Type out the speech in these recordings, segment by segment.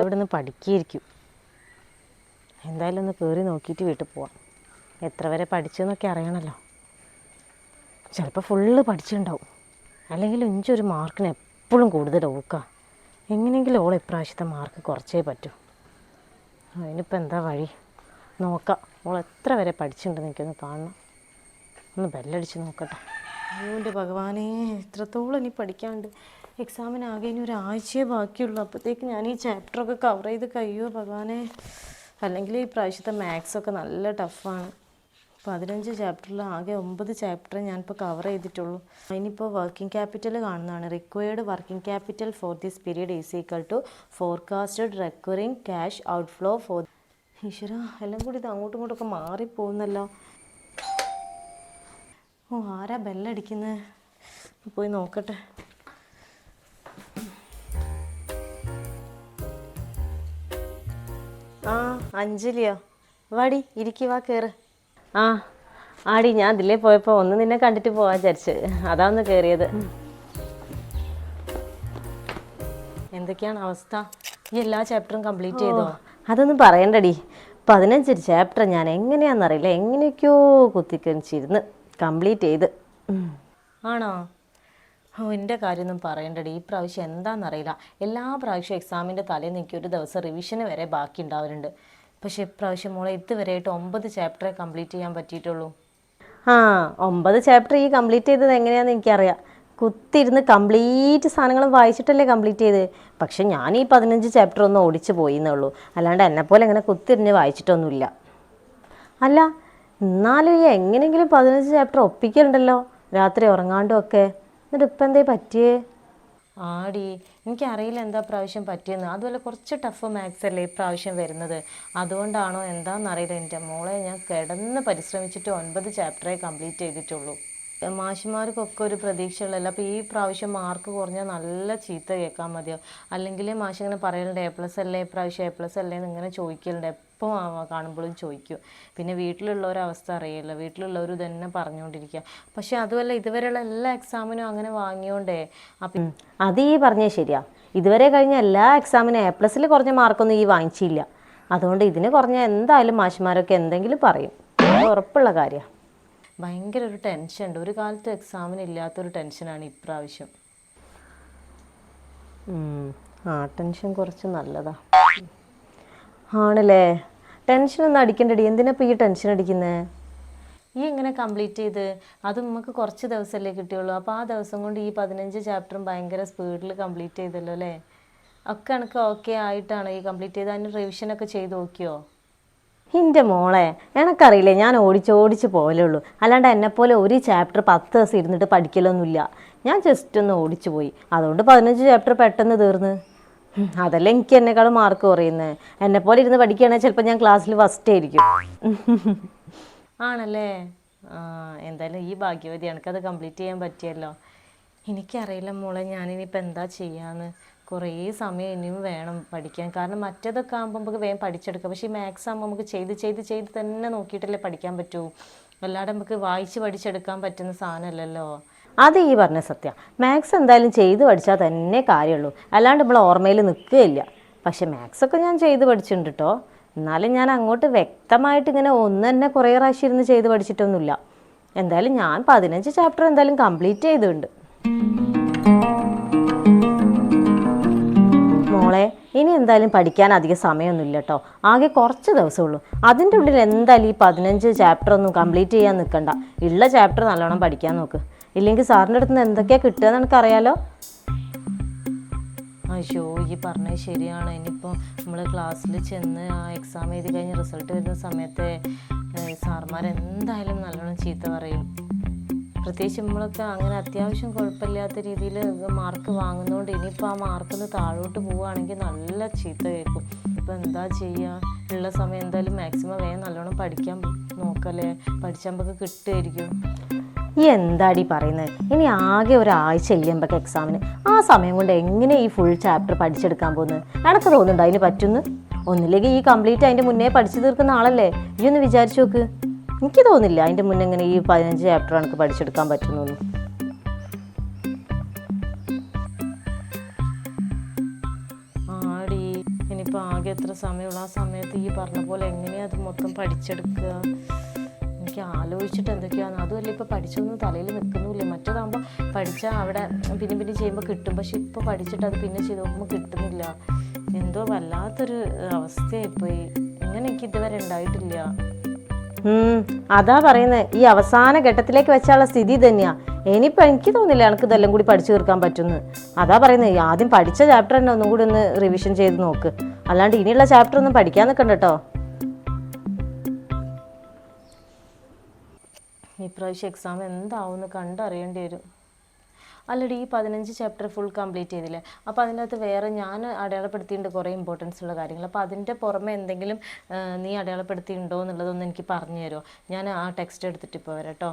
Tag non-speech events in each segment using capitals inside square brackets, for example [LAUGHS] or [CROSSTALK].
ഇവിടെ നിന്ന് പഠിക്കുകയായിരിക്കും. എന്തായാലും ഒന്ന് കയറി നോക്കിയിട്ട് വീട്ടിൽ പോവാം. എത്ര വരെ പഠിച്ചെന്നൊക്കെ അറിയണമല്ലോ. ചിലപ്പോൾ ഫുള്ള് പഠിച്ചിട്ടുണ്ടാവും. അല്ലെങ്കിൽ ഇഞ്ചൊരു മാർക്കിന് എപ്പോഴും കൂടുതൽ ഓക്കുക എങ്ങനെയെങ്കിലും ഓൾ ഇപ്രാവശ്യത്തെ മാർക്ക് കുറച്ചേ പറ്റൂ. അതിനിപ്പോൾ എന്താ വഴി? നോക്കാം. ഓൾ എത്ര വരെ പഠിച്ചിട്ടുണ്ടെന്ന് എനിക്കൊന്ന് കാണണം. ഒന്ന് ബെല്ലടിച്ച് നോക്കട്ടെ. അയ്യോ എന്റെ ഭഗവാനെ എത്രത്തോളം ഇനി പഠിക്കാണ്ട് എക്സാമിന് ആകെ ഇനി ഒരാഴ്ചയെ ബാക്കിയുള്ളൂ. അപ്പോഴത്തേക്ക് ഞാൻ ഈ ചാപ്റ്ററൊക്കെ കവർ ചെയ്ത് കഴിയുമോ ഭഗവാനെ? അല്ലെങ്കിൽ ഈ പ്രാവശ്യത്തെ മാത്സൊക്കെ നല്ല ടഫാണ് പതിനഞ്ച് ചാപ്റ്ററിൽ ആകെ ഒമ്പത് ചാപ്റ്റർ ഞാനിപ്പോൾ കവർ ചെയ്തിട്ടുള്ളൂ. അതിനിപ്പോൾ വർക്കിംഗ് ക്യാപിറ്റൽ കാണുന്നതാണ്. Required working capital for this period is equal to forecasted recurring cash outflow for ഈശ്വര എല്ലാം കൂടി ഇത് അങ്ങോട്ടും ഇങ്ങോട്ടൊക്കെ മാറിപ്പോകുന്നല്ലോ ഓ ആരാ ബെല്ലടിക്കുന്നത് പോയി നോക്കട്ടെ. ആ അഞ്ജലിയോ. വാടി ഇരിക്കി വാ കയറ് ആ ആടി ഞാൻ ഇതിലേ പോയപ്പോൾ ഒന്ന് നിന്നെ കണ്ടിട്ട് പോവാൻ വിചാരിച്ച്. അതാ ഒന്ന് കയറിയത് എന്തൊക്കെയാണ് അവസ്ഥ? ഈ എല്ലാ ചാപ്റ്ററും കംപ്ലീറ്റ് ചെയ്തോ? അതൊന്നും പറയണ്ടടി. പതിനഞ്ച് ചാപ്റ്റർ ഞാൻ എങ്ങനെയാണെന്നറിയില്ല എങ്ങനെയൊക്കെയോ കുത്തിക്കണിച്ചിരുന്ന് കംപ്ലീറ്റ് ചെയ്ത്. ആണോ? ഓ എന്റെ കാര്യമൊന്നും പറയണ്ടടി. ഈ പ്രാവശ്യം എന്താണെന്നറിയില്ല എല്ലാ പ്രാവശ്യവും എക്സാമിന്റെ തലേന്ന് എനിക്ക് ഒരു ദിവസം റിവിഷന് വരെ ബാക്കി ഉണ്ടാവലുണ്ട്. പക്ഷേ ഇപ്രാവശ്യം മോളെ ഇതുവരെയായിട്ട് ഒമ്പത് ചാപ്റ്ററേ കംപ്ലീറ്റ് ചെയ്യാൻ പറ്റിയിട്ടുള്ളൂ. ആ ഒമ്പത് ചാപ്റ്റർ ഈ കംപ്ലീറ്റ് ചെയ്തത് എങ്ങനെയാണെന്ന് എനിക്കറിയാം. കുത്തിരുന്ന് കംപ്ലീറ്റ് സാധനങ്ങളും വായിച്ചിട്ടല്ലേ കംപ്ലീറ്റ് ചെയ്ത് പക്ഷെ ഞാൻ ഈ പതിനഞ്ച് ചാപ്റ്റർ ഒന്ന് ഓടിച്ച് പോയി എന്നേ ഉള്ളൂ അല്ലാണ്ട് എന്നെപ്പോലെ ഇങ്ങനെ കുത്തിരിഞ്ഞ് വായിച്ചിട്ടൊന്നുമില്ല. അല്ല എന്നാലും ഈ എങ്ങനെയെങ്കിലും പതിനഞ്ച് ചാപ്റ്റർ ഒപ്പിക്കലുണ്ടല്ലോ. രാത്രി ഉറങ്ങാണ്ടും ഒക്കെ എന്നിട്ട് ഇപ്പം എന്തേ പറ്റിയേ? ആടി എനിക്കറിയില്ല എന്താ പ്രാവശ്യം പറ്റിയെന്ന്. അതുപോലെ കുറച്ച് ടഫ് മാത്സ് അല്ലേ പ്രാവശ്യം വരുന്നത്. അതുകൊണ്ടാണോ എന്താണെന്നറിയില്ല എന്റെ മോളെ ഞാൻ കിടന്ന് പരിശ്രമിച്ചിട്ട് ഒൻപത് ചാപ്റ്ററേ കംപ്ലീറ്റ് ചെയ്തിട്ടുള്ളൂ. മാഷിമാർക്കൊക്കെ ഒരു പ്രതീക്ഷയുള്ളല്ല അപ്പോൾ ഈ പ്രാവശ്യം മാർക്ക് കുറഞ്ഞാൽ നല്ല ചീത്ത കേൾക്കാൻ മതിയോ? അല്ലെങ്കിൽ മാഷ് ഇങ്ങനെ പറയലുണ്ട് എ പ്ലസ് അല്ലേ? ഇപ്രാവശ്യം എ പ്ലസ് അല്ലേ? എന്ന് ഇങ്ങനെ ചോദിക്കലുണ്ട്. എപ്പോൾ കാണുമ്പോഴും ചോദിക്കും. പിന്നെ വീട്ടിലുള്ളൊരവസ്ഥ അറിയില്ല. വീട്ടിലുള്ളവർ തന്നെ പറഞ്ഞുകൊണ്ടിരിക്കുക പക്ഷേ അതുമല്ല ഇതുവരെയുള്ള എല്ലാ എക്സാമിനും അങ്ങനെ വാങ്ങിയോണ്ടേ. അപ്പം അത് ഈ പറഞ്ഞത് ശരിയാ. ഇതുവരെ കഴിഞ്ഞ എല്ലാ എക്സാമിനും എ പ്ലസ്സിൽ കുറഞ്ഞ മാർക്കൊന്നും ഈ വാങ്ങിച്ചില്ല. അതുകൊണ്ട് ഇതിന് കുറഞ്ഞ എന്തായാലും മാഷിമാരൊക്കെ എന്തെങ്കിലും പറയും. ഉറപ്പുള്ള കാര്യമാണ് ഭയങ്കര ഒരു ടെൻഷൻ ഉണ്ട് ഒരു കാലത്ത് എക്സാമിന് ഇല്ലാത്തൊരു ടെൻഷനാണ് ഇപ്രാവശ്യം. ആ ടെൻഷൻ കുറച്ച് നല്ലതാ. ആണല്ലേ? ടെൻഷൻ ഒന്നും അടിക്കണ്ടടി. എന്തിനാ ഇപ്പോൾ ഈ ടെൻഷൻ അടിക്കുന്നത് ഈ എങ്ങനെ കംപ്ലീറ്റ് ചെയ്ത്? അത് നമുക്ക് കുറച്ച് ദിവസമല്ലേ കിട്ടിയുള്ളൂ. അപ്പോൾ ആ ദിവസം കൊണ്ട് ഈ പതിനഞ്ച് ചാപ്റ്ററും ഭയങ്കര സ്പീഡിൽ കംപ്ലീറ്റ് ചെയ്തല്ലോ അല്ലേ? ഒക്കെ എനിക്ക് ഓക്കെ ആയിട്ടാണ് ഈ കംപ്ലീറ്റ് ചെയ്ത് അതിന് റിവിഷനൊക്കെ ചെയ്ത് നോക്കിയോ? എന്റെ മോളെ എനക്കറിയില്ലേ ഞാൻ ഓടിച്ചോടിച്ച് ഓടിച്ച് പോലുള്ളൂ അല്ലാണ്ട് എന്നെപ്പോലെ ഒരു ചാപ്റ്റർ പത്ത് ദിവസം ഇരുന്നിട്ട് പഠിക്കലൊന്നുമില്ല. ഞാൻ ജസ്റ്റ് ഒന്ന് ഓടിച്ചു പോയി. അതുകൊണ്ട് പതിനഞ്ച് ചാപ്റ്റർ പെട്ടെന്ന് തീർന്ന്. അതല്ല എനിക്ക് എന്നെക്കാളും മാർക്ക് കുറയുന്നത് എന്നെപ്പോലെ ഇരുന്ന് പഠിക്കുകയാണെങ്കിൽ ചിലപ്പോൾ ഞാൻ ക്ലാസ്സിൽ ഫസ്റ്റ് ആയിരിക്കും. [LAUGHS] ആണല്ലേ? എന്തായാലും ഈ ഭാഗ്യവതി എനിക്കത് കംപ്ലീറ്റ് ചെയ്യാൻ പറ്റിയല്ലോ. എനിക്കറിയില്ല മോളെ ഞാനിനിയിപ്പോൾ എന്താ ചെയ്യാന്ന്. കുറേ സമയം ഇനിയും വേണം പഠിക്കാൻ. കാരണം മറ്റേതൊക്കെ ആകുമ്പോൾ നമുക്ക് വേഗം പഠിച്ചെടുക്കാം. പക്ഷേ ഈ മാത്സ് ആകുമ്പോൾ നമുക്ക് ചെയ്ത് ചെയ്ത് ചെയ്ത് തന്നെ നോക്കിയിട്ടല്ലേ പഠിക്കാൻ പറ്റൂ. അല്ലാതെ നമുക്ക് വായിച്ച് പഠിച്ചെടുക്കാൻ പറ്റുന്ന സാധനമല്ലല്ലോ. അത് ഈ പറഞ്ഞ സത്യ. മാത്സ് എന്തായാലും ചെയ്ത് പഠിച്ചാൽ തന്നെ കാര്യമുള്ളൂ. അല്ലാണ്ട് നമ്മൾ ഓർമ്മയിൽ നിൽക്കുകയില്ല. പക്ഷേ മാത്സ് ഒക്കെ ഞാൻ ചെയ്ത് പഠിച്ചിട്ടുണ്ട് കേട്ടോ എന്നാലും ഞാൻ അങ്ങോട്ട് വ്യക്തമായിട്ട് ഇങ്ങനെ ഒന്ന് തന്നെ കുറേ പ്രാവശ്യം ഇരുന്ന് ചെയ്ത് പഠിച്ചിട്ടൊന്നുമില്ല. എന്തായാലും ഞാൻ പതിനഞ്ച് ചാപ്റ്റർ എന്തായാലും കംപ്ലീറ്റ് ചെയ്തിട്ടുണ്ട് ഇനി എന്തായാലും പഠിക്കാൻ അധികം സമയമൊന്നുമില്ല കേട്ടോ ആകെ കുറച്ച് ദിവസമേ ഉള്ളൂ അതിന്റെ ഉള്ളിൽ എന്തായാലും ഈ പതിനഞ്ച് ചാപ്റ്റർ ഒന്നും കംപ്ലീറ്റ് ചെയ്യാൻ നിൽക്കണ്ട. ഉള്ള ചാപ്റ്റർ നല്ലോണം പഠിക്കാൻ നോക്ക്. ഇല്ലെങ്കിൽ സാറിന്റെ അടുത്ത് നിന്ന് എന്തൊക്കെയാണ് കിട്ടുക എനിക്കറിയാലോ അയ്യോ ഈ പറഞ്ഞത് ശരിയാണ്. ഇനിയിപ്പോൾ നമ്മൾ ക്ലാസ്സിൽ ചെന്ന് ആ എക്സാം എഴുതി കഴിഞ്ഞ് റിസൾട്ട് വരുന്ന സമയത്തെ സാർമാർ എന്തായാലും നല്ലോണം ചീത്ത പറയും. പ്രത്യേകിച്ച് നമ്മളൊക്കെ അങ്ങനെ അത്യാവശ്യം കുഴപ്പമില്ലാത്ത രീതിയിൽ മാർക്ക് വാങ്ങുന്നതുകൊണ്ട് ഇനിയിപ്പോൾ ആ മാർക്കൊന്ന് താഴോട്ട് പോവുകയാണെങ്കിൽ നല്ല ചീത്ത കേൾക്കും ഇപ്പം എന്താ ചെയ്യുക ഉള്ള സമയം എന്തായാലും മാക്സിമം വേഗം നല്ലോണം പഠിക്കാൻ നോക്കല്ലേ? പഠിച്ചാൽ നമുക്ക് കിട്ടുമായിരിക്കും. ഈ എന്താടി പറയുന്നത് ഇനി ആകെ ഒരാഴ്ച ഇല്ലുമ്പോൾ എക്സാമിന് ആ സമയം കൊണ്ട് എങ്ങനെ ഈ ഫുൾ ചാപ്റ്റർ പഠിച്ചെടുക്കാൻ പോകുന്നത് എനക്ക് തോന്നുന്നുണ്ടോ അതിന് പറ്റുന്നു? ഒന്നില്ലെങ്കിൽ ഈ കംപ്ലീറ്റ് അതിന്റെ മുന്നേ പഠിച്ചു തീർക്കുന്ന ആളല്ലേ? ഈ ഒന്ന് വിചാരിച്ചു നോക്ക്. എനിക്ക് തോന്നില്ല. അതിന്റെ മുന്നേ ഇങ്ങനെ ഈ പതിനഞ്ച് ചാപ്റ്റർ എനിക്ക് പഠിച്ചെടുക്കാൻ പറ്റുന്നു ഇനിയിപ്പോൾ ആകെ എത്ര സമയമുള്ള? ആ സമയത്ത് ഈ പറഞ്ഞ പോലെ എങ്ങനെയാ അത് മൊത്തം പഠിച്ചെടുക്കുക? എനിക്ക് ആലോചിച്ചിട്ട് എന്തൊക്കെയാണ് അതുമല്ല ഇപ്പോൾ പഠിച്ചൊന്നും തലയിൽ നിൽക്കുന്നില്ല മറ്റേതാകുമ്പോൾ പഠിച്ചാൽ അവിടെ പിന്നെ പിന്നെ ചെയ്യുമ്പോൾ കിട്ടും. പക്ഷെ ഇപ്പോൾ പഠിച്ചിട്ട് അത് പിന്നെ ചെയ്ത് നോക്കുമ്പോൾ കിട്ടുന്നില്ല. എന്തോ വല്ലാത്തൊരു അവസ്ഥയായിപ്പോയി. ഇങ്ങനെ എനിക്ക് ഇതുവരെ ഉണ്ടായിട്ടില്ല. അതാ പറയുന്നത് ഈ അവസാന ഘട്ടത്തിലേക്ക് വെച്ചാലുള്ള സ്ഥിതി തന്നെയാ ഇനിയിപ്പോൾ എനിക്ക് തോന്നില്ല എനിക്ക് ഇതെല്ലാം കൂടി പഠിച്ചു തീർക്കാൻ പറ്റുമെന്ന് അതാ പറയുന്നത് ആദ്യം പഠിച്ച ചാപ്റ്റർ തന്നെ ഒന്നും കൂടി ഒന്ന് റിവിഷൻ ചെയ്ത് നോക്ക്. അല്ലാണ്ട് ഇനിയുള്ള ചാപ്റ്റർ ഒന്നും പഠിക്കാൻ നിൽക്കണ്ട കേട്ടോ ഇപ്രാവശ്യം എക്സാം എന്താവുമെന്ന് കണ്ടറിയേണ്ടി വരും. അല്ലടി ഈ പതിനഞ്ച് ചാപ്റ്റർ ഫുൾ കംപ്ലീറ്റ് ചെയ്തില്ലേ? അപ്പോൾ അതിനകത്ത് വേറെ ഞാൻ അടയാളപ്പെടുത്തിയിട്ടുണ്ട് കുറേ ഇമ്പോർട്ടൻസ് ഉള്ള കാര്യങ്ങൾ. അപ്പോൾ അതിന്റെ പുറമെ എന്തെങ്കിലും നീ അടയാളപ്പെടുത്തിയിട്ടുണ്ടോ എന്നുള്ളതൊന്നും എനിക്ക് പറഞ്ഞു തരുമോ ഞാൻ ആ ടെക്സ്റ്റ് എടുത്തിട്ട് ഇപ്പോൾ വരാം കേട്ടോ.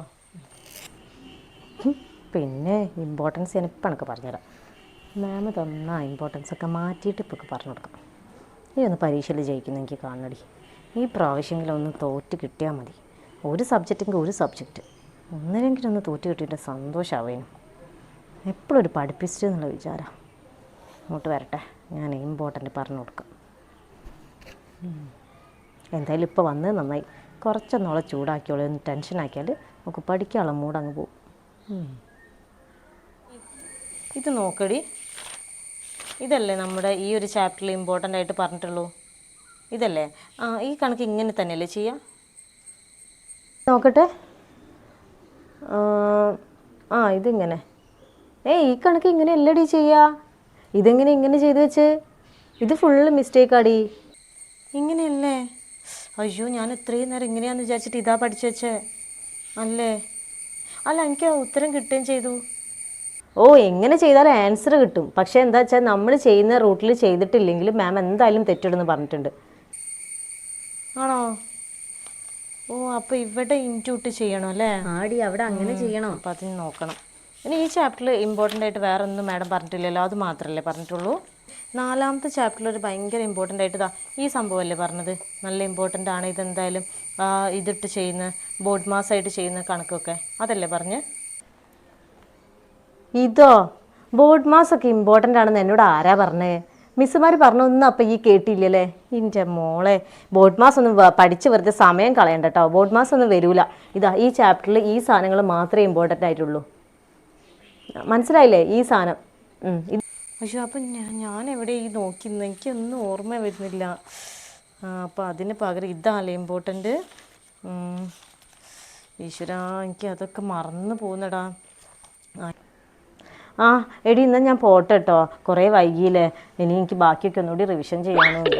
പിന്നെ ഇമ്പോർട്ടൻസ് എനിക്ക് പറഞ്ഞുതരാം. മാം തന്ന ഇമ്പോർട്ടൻസ് ഒക്കെ മാറ്റിയിട്ട് ഇപ്പോൾ പറഞ്ഞു കൊടുക്കാം. നീ ഒന്ന് പരീക്ഷയിൽ ജയിക്കുന്ന എനിക്ക് കാണണടി. ഈ പ്രാവശ്യമെങ്കിലും ഒന്ന് തോറ്റ് കിട്ടിയാൽ മതി. ഒരു സബ്ജക്റ്റെങ്കിൽ ഒരു സബ്ജക്റ്റ് ഒന്നിനെങ്കിലും ഒന്ന് തോറ്റ് കിട്ടിയിട്ട് സന്തോഷമാവേനും എപ്പോഴും ഒരു പഠിപ്പിച്ചിട്ട് എന്നുള്ള വിചാരം. അങ്ങോട്ട് വരട്ടെ. ഞാൻ ഇമ്പോർട്ടന്റ് പറഞ്ഞു കൊടുക്കാം. എന്തായാലും ഇപ്പോൾ വന്ന് നന്നായി. കുറച്ചൊന്നോളം ചൂടാക്കിയോളൂ. ഒന്ന് ടെൻഷനാക്കിയാൽ നമുക്ക് പഠിക്കാനുള്ള മൂടങ്ങ് പോവും. ഇത് നോക്കടി. ഇതല്ലേ നമ്മുടെ ഈ ഒരു ചാപ്റ്ററിൽ ഇമ്പോർട്ടന്റ് ആയിട്ട് പറഞ്ഞിട്ടുള്ളൂ. ഇതല്ലേ? ആ ഈ കണക്ക് ഇങ്ങനെ തന്നെയല്ലേ ചെയ്യാം? നോക്കട്ടെ. ആ ഇതിങ്ങനെ. ഏ ഈ കണക്ക് ഇങ്ങനെ അല്ലടി ചെയ്യാ. ഇതെങ്ങനെ ഇങ്ങനെ ചെയ്ത് വെച്ച്? ഇത് ഫുള്ള് മിസ്റ്റേക്ക് ആടി. ഇങ്ങനെയല്ലേ? അയ്യോ ഞാൻ ഇത്രയും നേരം ഇങ്ങനെയാന്ന് വിചാരിച്ചിട്ട് ഇതാ പഠിച്ചു വെച്ചേ. അല്ലേ? അല്ല എനിക്ക് ആ ഉത്തരം കിട്ടുകയും ചെയ്തു. ഓ എങ്ങനെ ചെയ്താലും ആൻസർ കിട്ടും. പക്ഷേ എന്താ വെച്ചാൽ നമ്മൾ ചെയ്യുന്ന റൂട്ടിൽ ചെയ്തിട്ടില്ലെങ്കിൽ മാം എന്തായാലും തെറ്റിടുന്ന് പറഞ്ഞിട്ടുണ്ട്. ആണോ? ഓ അപ്പോൾ ഇവിടെ ഇന്റൂട്ട് ചെയ്യണം അല്ലേ? ആടി അവിടെ അങ്ങനെ ചെയ്യണം. അപ്പം അതിന് നോക്കണം. ഇനി ഈ ചാപ്റ്ററിൽ ഇമ്പോർട്ടന്റ് ആയിട്ട് വേറെ ഒന്നും മാഡം പറഞ്ഞിട്ടില്ലല്ലോ. അത് മാത്രമല്ലേ പറഞ്ഞിട്ടുള്ളൂ. നാലാമത്തെ ചാപ്റ്ററിൽ ഒരു ഭയങ്കര ഇമ്പോർട്ടന്റ് ആയിട്ട് ഈ സംഭവമല്ലേ പറഞ്ഞത്? നല്ല ഇമ്പോർട്ടന്റ് ആണ് ഇതെന്തായാലും. ഇതിട്ട് ചെയ്യുന്ന ബോർഡ് മാസ് ആയിട്ട് ചെയ്യുന്ന കണക്കൊക്കെ. അതല്ലേ പറഞ്ഞ്? ഇതോ? മാസ് ഒക്കെ ഇമ്പോർട്ടന്റ് ആണെന്ന് എന്നോട് ആരാ പറഞ്ഞേ? മിസ്സുമാർ പറഞ്ഞൊന്നും അപ്പം ഈ കേട്ടില്ലല്ലേ? ഇന്റെ മോളെ. ബോർഡ് മാസ് ഒന്നും പഠിച്ച് വെറുതെ സമയം കളയണ്ട കേട്ടോ ബോർഡ് മാസ് ഒന്നും വരൂല. ഇതാ ഈ ചാപ്റ്ററിൽ ഈ സാധനങ്ങൾ മാത്രമേ ഇമ്പോർട്ടന്റ് ആയിട്ടുള്ളൂ. മനസ്സിലായില്ലേ ഈ സാധനം? അയ്യോ അപ്പം ഞാൻ ഞാൻ എവിടെ ഈ നോക്കിന്ന്? എനിക്കൊന്നും ഓർമ്മ വരുന്നില്ല. ആ, അപ്പം അതിന് പകരം ഇതാണല്ലേ ഇമ്പോർട്ടന്റ് ഈശ്വരാ എനിക്ക് അതൊക്കെ മറന്നു പോകുന്നടാ. ആ. ആ എടി ഇന്ന് ഞാൻ പോട്ടെ കേട്ടോ കുറേ വൈകിയില്ലേ ഇനി എനിക്ക് ബാക്കിയൊക്കെ ഒന്നുകൂടി റിവിഷൻ ചെയ്യാനുണ്ട്